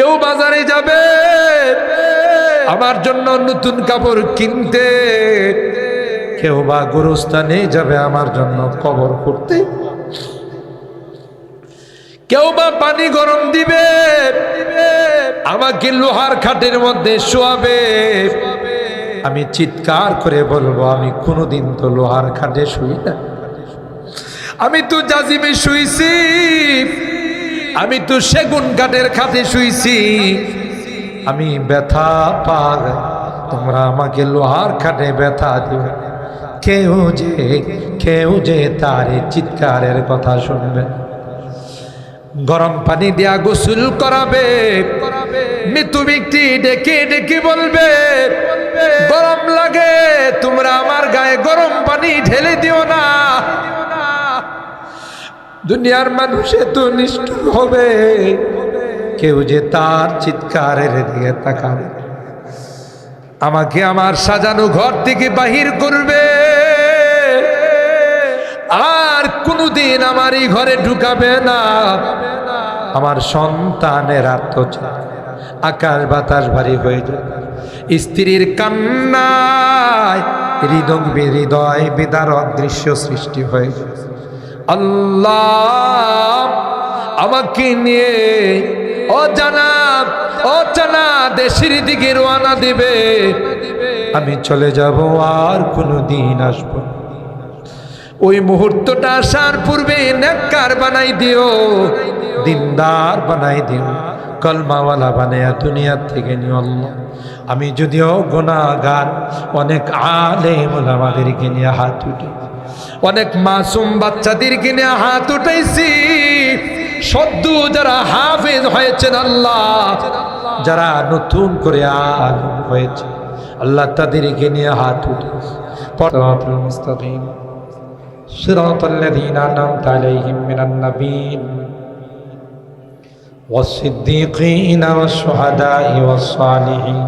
কেউ বাজারে যাবে। আমার জন্য নতুন কাপড় কিনতে। কেউ বা গুরুস্থানে যাবে আমার জন্য কবর করতে কেউ বা পানি গরম দিবে। আমাকে লোহার খাটের মধ্যে শোয়াবে। আমি চিৎকার করে বলব, আমি কোনোদিন তো লোহার খাটে শুই না। আমি তো জাজিমে শুইছি। আমি তো সেগুন কাঠের খাটে শুইছি। আমি ব্যথা পাগ তোমরা আমাকে লোহার খাটে ব্যথা দিও। কেউ যে কেউ যে তার চিৎকারের কথা শুনবে। গরম পানি দিয়া গোসল করাবে। মৃত্যু ব্যক্তি ডেকে ডেকে বলবে, গরম লাগে, তোমরা আমার গায়ে গরম পানি ঢেলে দিও না। দুনিয়ার মানুষে তো নিষ্ঠুর হবে। কেউ যে তার চিৎকারের দিকে তাকাবে, আমাকে আমার সাজানো ঘর থেকে বাহির করবে। আর কোনোদিন আমার এই ঘরে ঢুকাবে না। আমার সন্তানের আত্মচার, আকাশ বাতাস ভারী হয়ে যায়। স্ত্রীর কান্নায় হৃদয় হৃদয় বিদারক দৃশ্য সৃষ্টি হয়ে যায়। আল্লাহ আমাকে নিয়ে অজানা অজানা দেশের দিকে রওনা দিবে। আমি চলে যাব, আর কোনো দিন আসব ওই মুহূর্তটা আসার পূর্বে নেককার বানাই দিও, দিনদার বানাই দিও। কলমাওয়ালা বানায়া দুনিয়ার থেকে নিও আল্লাহ। আমি যদিও গোনাগার অনেক আলেম আমাদেরকে নিয়ে হাত উঠে অনেক মাসুম বাচ্চাদেরকে নিয়ে হাত উঠাইছি সদ্য যারা হাফেজ হয়েছেন আল্লাহ যারা নতুন করে আলম হয়েছে আল্লাহ তাদেরকে নিয়ে হাত উঠেছে পড়া মুস্তাকিম صراط الذين أنعمت عليهم من النبيين والصديقين والشهداء والصالحين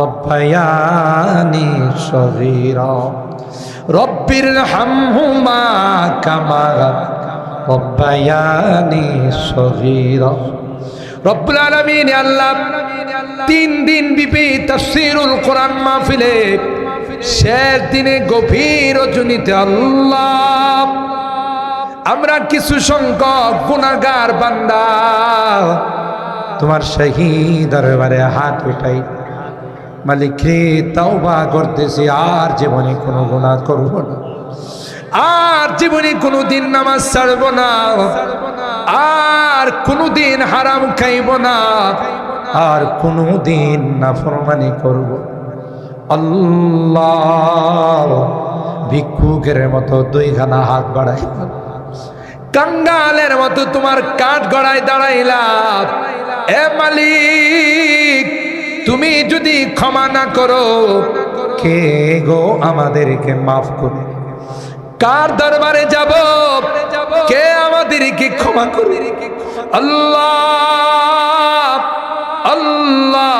রব্বায়ানি সগীরা। রব্বির হামহুমা কামা রব্বায়ানি সগীরা। রব্বুল আলামিন আল্লাহ তিন দিন বিপি তাফসিরুল কোরআন মাহফিলে শেষ দিনে গভীর রজনীতে আল্লাহ আমরা কিছু সংখ্যক গুণাগার বান্দা, তোমার শহীদ দরবারে হাত উঠাই। মালিক রে তাওবা করতেছি, আর জীবনে কোনো গুণা করব না। আর জীবনে কোনো দিন নামাজ ছাড়ব না। আর কোনো দিন হারাম খাইব না। আর কোনো দিন নাফরমানি করব। আল্লাহ ভিক্ষুকের মতো দুইখানা হাত বাড়াই কাঙ্গালের মতো তোমার কাঠ গড়ায় দাঁড়াইলাম। এ মালিক তুমি যদি ক্ষমা না করো, কে গো আমাদেরকে মাফ করে? কার দরবারে যাব? কে আমাদেরকে ক্ষমা করে আল্লাহ আল্লাহ।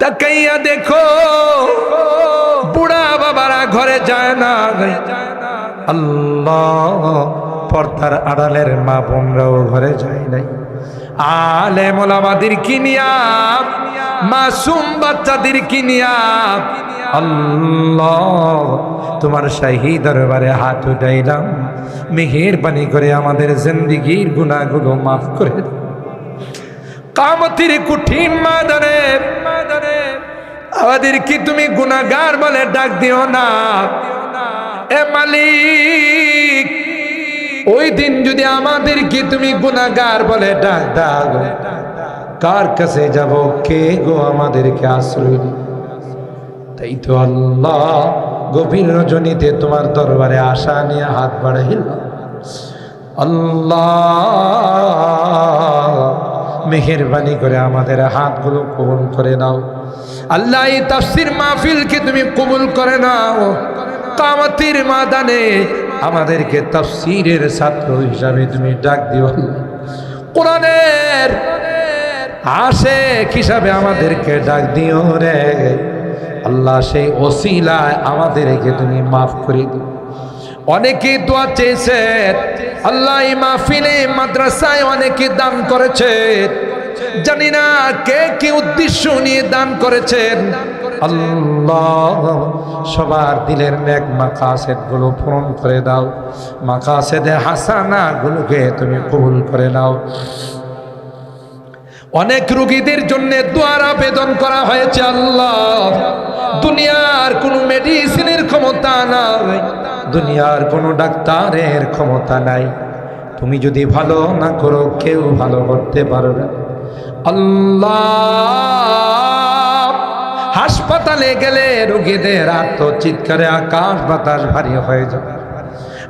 তাকাইয়া দেখো, বুড়া বাবারা ঘরে যায় না আল্লাহ, পর্দার আড়ালের মা বোনরাও ঘরে যায় নাই। আলে কিনিয়া মাসুম বাচ্চাদের কিনিয়া আল্লাহ, তোমার শাহী দরবারে হাত উঠাইলাম। মেহেরবানি করে আমাদের জিন্দিগির গুণাগুলো মাফ করে। কামতির কঠিন মাদানে আমাদের কি তুমি গুনাগার বলে ডাক দিও না? এ মালিক ওই দিন যদি আমাদের কি তুমি গুনাগার বলে ডাক দাও, কার কাছে যাব? কে গো আমাদেরকে আশ্রয় তাই তো আল্লাহ গভীর রজনীতে তোমার দরবারে আশা নিয়ে হাত বাড়াইল। আল্লাহ, মেহেরবানি করে আমাদের হাতগুলো কবুল করে নাও। আল্লাহ, এই তাফসির মাহফিলকে তুমি কবুল করে নাও। কামাতির মাদানে আমাদেরকে তাফসিরের ছাত্র হিসাবে তুমি ডাক দিও। কোরআনের আসে হিসাবে আমাদেরকে ডাক দিও রে। আল্লাহ সেই ওসিলায় আমাদেরকে তুমি মাফ করে দিও। অনেকে দোয়া চেয়েছেন আল্লাহ মাহফিলে, মাদ্রাসায় অনেকে দান করেছে। জানি না কে কি উদ্দেশ্য নিয়ে দান করেছেন। আল্লাহ, সবার দিলের নেক মাকাসেদগুলো পূরণ করে দাও। মাকাসেদে হাসানা গুলোকে তুমি কবুল করে নাও। অনেক রুগীদের জন্য দোয়ার আবেদন করা হয়েছে আল্লাহ। দুনিয়ার কোনো মেডিসিনের ক্ষমতা নাই। দুনিয়ার কোনো ডাক্তারের ক্ষমতা নাই। তুমি যদি ভালো না করো, কেউ ভালো করতে পারবে না। আল্লাহ হাসপাতালে গেলে রোগীদের আত্মচিৎকারে আকাশ বাতাস ভারী হয়ে যাবে।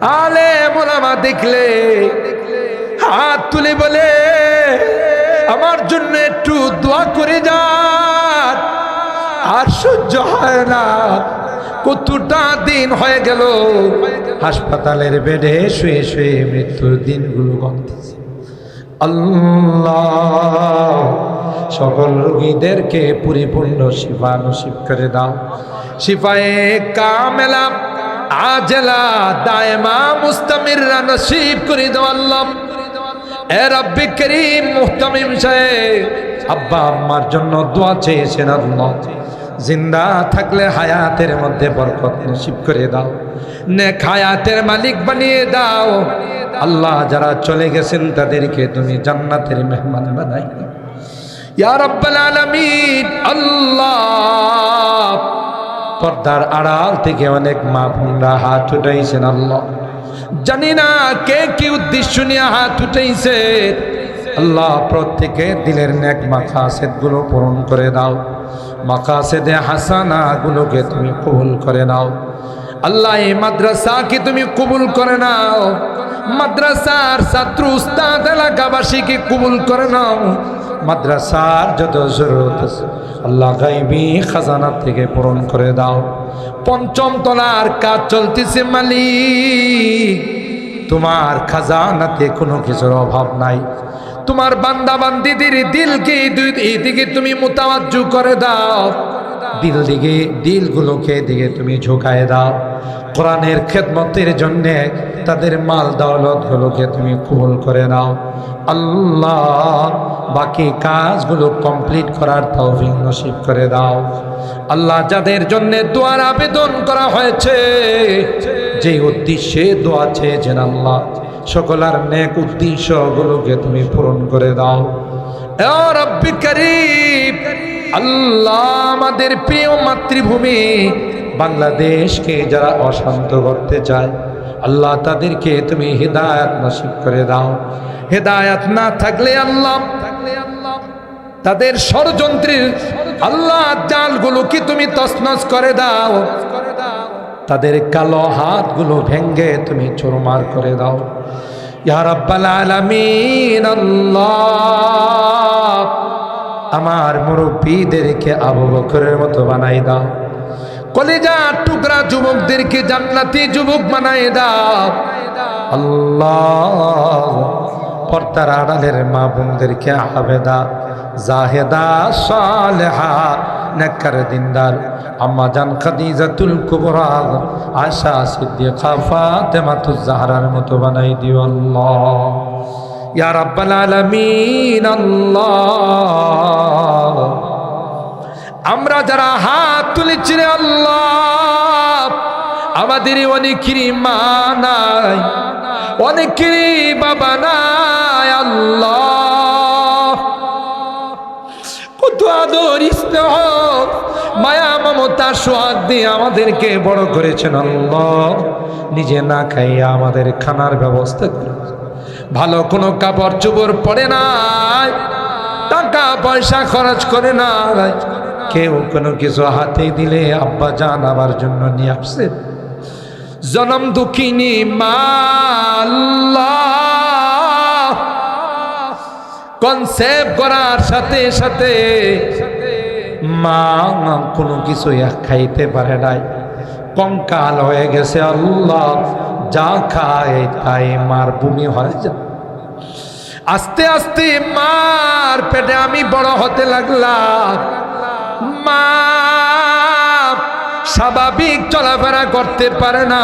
আলে মোলামা দেখলে, হাত তুলে বলে, আমার জন্য একটু দোয়া করে যান। আর সহ্য হয় না। কতটা দিন হয়ে গেল, হাসপাতালের বেডে শুয়ে শুয়ে মৃত্যুর দিনগুলো গন্তেছে আল্লাহ। সকল রোগীদেরকে পরিপূর্ণ শিফা নসিব করে দাও। শিফায়ে কামেলা, আজলা, দায়মা, মুস্তামিররা নসিব করে দাও আল্লাহ। এ রব্বি করিম মুহতামিম সাহেব, আব্বা আম্মার জন্য দোয়া চেয়েছেন আল্লাহ। জিন্দা থাকলে হায়াতের মধ্যে বরকত নসিব করে দাও। নেক হায়াতের মালিক বানিয়ে দাও। আল্লাহ যারা চলে গেছেন তাদেরকে তুমি জান্নাতের মেহমান বানাই দাও ইয়া রাব্বাল আলামিন আল্লাহ। পর্দার আড়াল থেকে অনেক মা বোনরা হাত উঠাইছেন, আল্লাহ। জানি না কে কি উদ্দেশ্য নিয়ে হাত উঠাইছে। আল্লাহ প্রত্যেকে দিলের নেক মাকাসেদগুলো পূরণ করে দাও। মাকাসেদে হাসানা গুলোকে তুমি কবুল করে নাও। আল্লাহ, এই মাদ্রাসাকে তুমি কবুল করে নাও। মাদ্রাসার ছাত্র উস্তাদ এলাকাবাসীকে কবুল করে নাও। মাদ্রাসার যত জরুরত আছে, আল্লাহ গাইবি খাজানা থেকে পূরণ করে দাও। পঞ্চম তলার কাজ চলতেছে মালিক। তোমার খাজানাতে কোনো কিছুর অভাব নাই। তোমার বান্দা বান্দিদের দিলকে দুই দিকে তুমি মোতাবাজ্জু করে দাও। দিল দিকে দিলগুলোকে দিকে তুমি ঝুঁকায় দাও। কোরআনের খেদমতের জন্যে তাদের মাল দৌলতগুলোকে তুমি কবুল করে নাও। আল্লাহ বাকি কাজগুলো কমপ্লিট করার তৌফিক নসিব করে দাও। আল্লাহ যাদের জন্য দোয়ার আবেদন করা হয়েছে, যে উদ্দেশ্যে দোয়া চেয়েছেন আল্লাহ, সকলার নেক উদ্দেশ্যগুলোকে তুমি পূরণ করে দাও। রব্বি করিম, আল্লাহ আমাদের প্রিয় মাতৃভূমি বাংলাদেশকে যারা অশান্ত করতে চায়, আল্লাহ তাদেরকে তুমি হেদায়াত নসিব করে দাও। হেদায়াত না থাকলে আল্লাহ, তাদের ষড়যন্ত্রের আল্লাহ জালগুলোকে তুমি তসনস করে দাও। তাদের কালো হাতগুলো ভেঙ্গে তুমি চোরমার করে দাও। ইয়া রাব্বাল আলামিন, আল্লাহ। আমার মুরব্বীদেরকে আবু বকরের মতো বানাই দাও। কলেজা টুকরা যুবকদেরকে জান্নাতি যুবক বানাই দাও। আল্লাহ পর্দার আড়ালের মা বোনদেরকে আবেদা, জাহেদা, সালেহা নেকর দিনদার, আম্মা জান খাদিজাতুল কুবরা আশা সিদ্দিকা ফাতেমাতুজ জাহরার মতো বানাই দিও আল্লাহ। ইয়া রাব্বাল আলামিন আল্লাহ আমরা যারা হাত তুলেছি রে আল্লাহ আমাদের অনেকেরই মা নাই, অনেকেরই বাবা নাই, আল্লাহ। কত আদর, স্নেহ, মায়া, মমতা সোহাগ দিয়ে আমাদেরকে বড় করেছেন আল্লাহ। নিজে না খাইয়া আমাদের খানার ব্যবস্থা করে ভালো কোনো কাপড় চোপড় পরে নাই, টাকা পয়সা খরচ করে নাই। কেউ কোনো কিছু হাতে দিলে আব্বা জান আমার জন্য নিয়ে আসছে। জনম দুঃখিনী মা কনসেপ্ট করার সাথে সাথে মা কোনো কিছু খাইতে পারে নাই। কঙ্কাল হয়ে গেছে আল্লাহ। যা খায় তাই মার ভূমি হয়ে যায় আস্তে আস্তে মার পেটে আমি বড় হতে লাগলাম। মা স্বাভাবিক চলাফেরা করতে পারে না।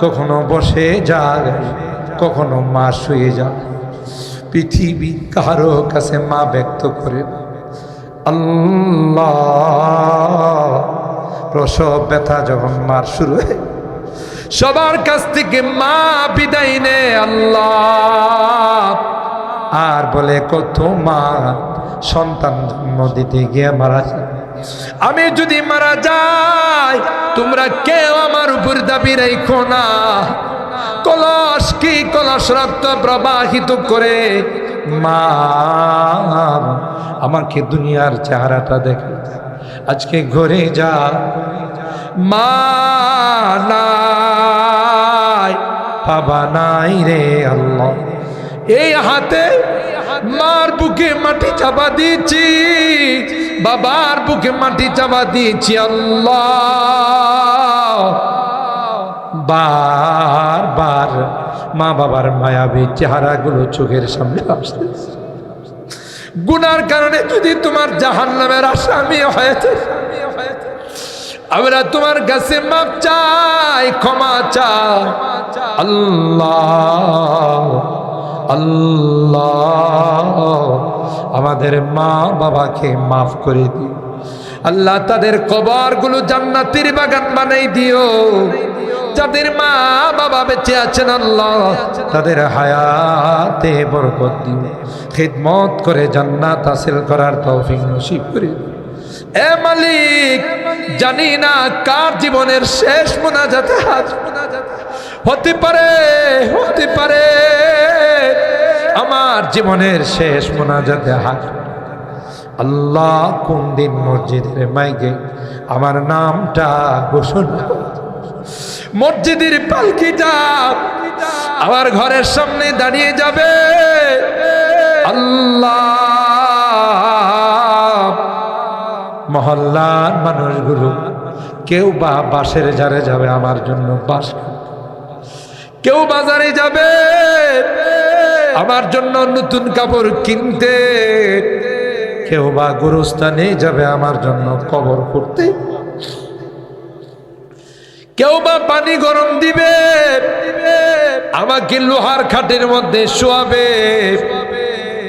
কখনো বসে যায়, কখনো মা শুয়ে যায়। পৃথিবী কারও কাছে মা ব্যক্ত করে। আল্লাহ, প্রসব ব্যথা যখন মার শুরু হয় সবার কাছ থেকে মা বিদায় নে আল্লাহ। আর বলে, কত মা সন্তান জন্ম দিতে গিয়ে মারা যায়? আমি যদি মারা যাই, তোমরা কেউ আমার উপর দাবি রেখো না। কলস কি কলস রক্ত প্রবাহিত করে? মা, আমাকে দুনিয়ার চেহারাটা দেখে আজকে ঘরে যা। মা নাই বাবা নাই রে আল্লাহ। এই হাতে মার বুকে মাটি চাপা দিয়েছি, বাবার বুকে মাটি চাপা দিয়েছি আল্লাহ। বার বার মা বাবার মায়াবী চেহারাগুলো চোখের সামনে আসতে গুনার কারণে যদি তোমার জাহান নামের আসামি হয়েছে আমরা তোমার কাছে মাপ চাই, ক্ষমা চাই। আল্লাহ আল্লাহ, আমাদের মা বাবাকে মাফ করে দিও। আল্লাহ, তাদের কবরগুলো জান্নাতের বাগান বানাই দিও। যাদের মা বাবা বেঁচে আছেন, আল্লাহ, তাদের হায়াতে বরকত দিও। খিদমত করে জান্নাত হাসিল করার তৌফিক নসিব করে দিও। এ মালিক, জানি না কার জীবনের শেষ মোনাজাতে হাত হতে পারে হতে পারে, আমার জীবনের শেষ মোনাজাতে হাত আল্লাহ কোন দিন মসজিদের মাইকে আমার নামটা ঘোষণা মসজিদের পালকিটা আমার ঘরের সামনে দাঁড়িয়ে যাবে। আল্লাহ মহল্লার মানুষগুলো, কেউ বা বাসের জারে যাবে আমার জন্য বাস কেউ বাজারে যাবে, আমার জন্য নতুন কাপড় কিনতে। কেউ বা গুরুস্থানে যাবে, আমার জন্য কবর করতে কেউ বা পানি গরম দিবে, আমাকে লোহার খাটের মধ্যে শোয়াবে।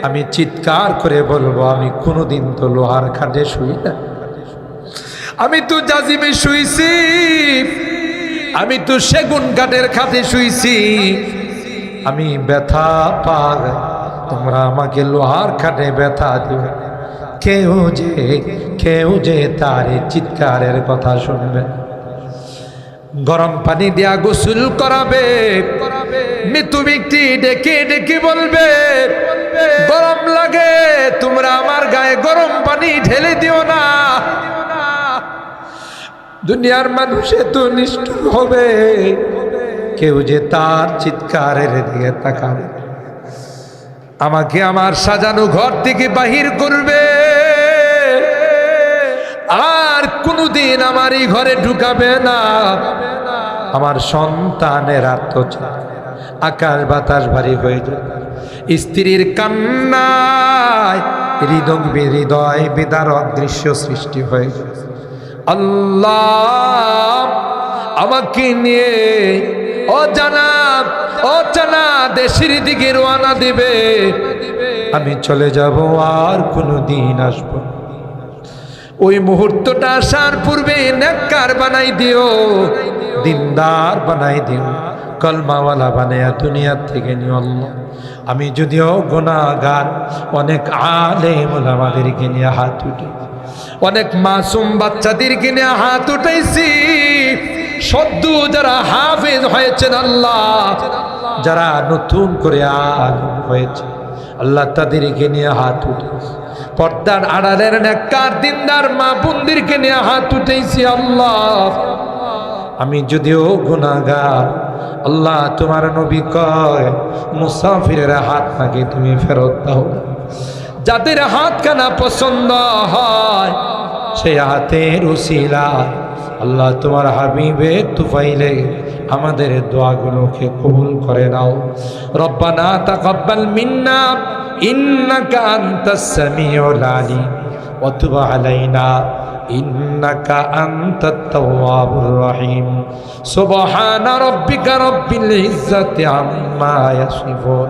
আমি চিৎকার করে বলব, আমি কোনোদিন তো লোহার খাটে শুই না। আমি তো জাজিমে শুইছি। আমি তো সেগুন কাঠের খাতে শুইছি। আমি ব্যথা পাগ তোমরা আমাকে লোহার খাটে ব্যথা দিও। কেউ যে কেউ যে তার চিৎকারের কথা শুনবে। গরম পানি দিয়া গোসল করাবে। মৃত্যু ব্যক্তি ডেকে ডেকে বলবে, গরম লাগে, তোমরা আমার গায়ে গরম পানি ঢেলে দিও না। দুনিয়ার মানুষ এত নিষ্ঠুর হবে। কেউ যে তার চিৎকারের দিকে তাকাবে। আমাকে আমার সাজানো ঘর থেকে বাহির করবে। আর কোনোদিন আমার এই ঘরে ঢুকাবে না। আমার সন্তানের আত্মচাপ আকাশ বাতাস ভারী হয়ে যায়। স্ত্রীর কান্নায় হৃদয় হৃদয় বিদারক দৃশ্য সৃষ্টি হয়ে যায়। আল্লাহ, আমাকে নিয়ে অজানা অজানা দেশের দিকে রওনা দিবে। আমি চলে যাব, আর কোনো দিন আসব। ওই মুহূর্তটা আসার পূর্বে নেককার বানাই দিও, দিনদার বানাই দিও। কলমাওয়ালা বানাইয়া দুনিয়ার থেকে নিও আল্লাহ। আমি যদিও গোনাগার অনেক আলেম আমাদেরকে নিয়ে হাত উঠে। অনেক মাসুম বাচ্চাদেরকে নিয়ে হাত উঠাইছি। সদ্য যারা হাফেজ হয়েছেন আল্লাহ, যারা নতুন করে আলম হয়েছে, আল্লাহ তাদেরকে নিয়ে হাত উঠেছে পর্দার আড়ালের নেককার দিনদার মা বন্দিরকে নিয়ে হাত উঠেছি আল্লাহ। আমি যদিও গুণাগার আল্লাহ তোমার নবী কয়, মুসাফিরের হাত নাকি তুমি ফেরত দাও। যাদের হাত কানা পছন্দ হয়, সেই হাতের উসিলা আল্লাহ তোমার হাবিবে তুফাইলে আমাদের দোয়াগুলোকে কবুল করে নাও। রব্বানা তাকাব্বাল মিন্না, ইন্নাকা আনতাস সামিউল আলিম, ওয়া তুব আলাইনা, ইন্নাকা আনতাত রহিম। সুবহানা রাব্বিকা রাব্বিল ইজ্জাতি আম্মা ইয়াসিফুন।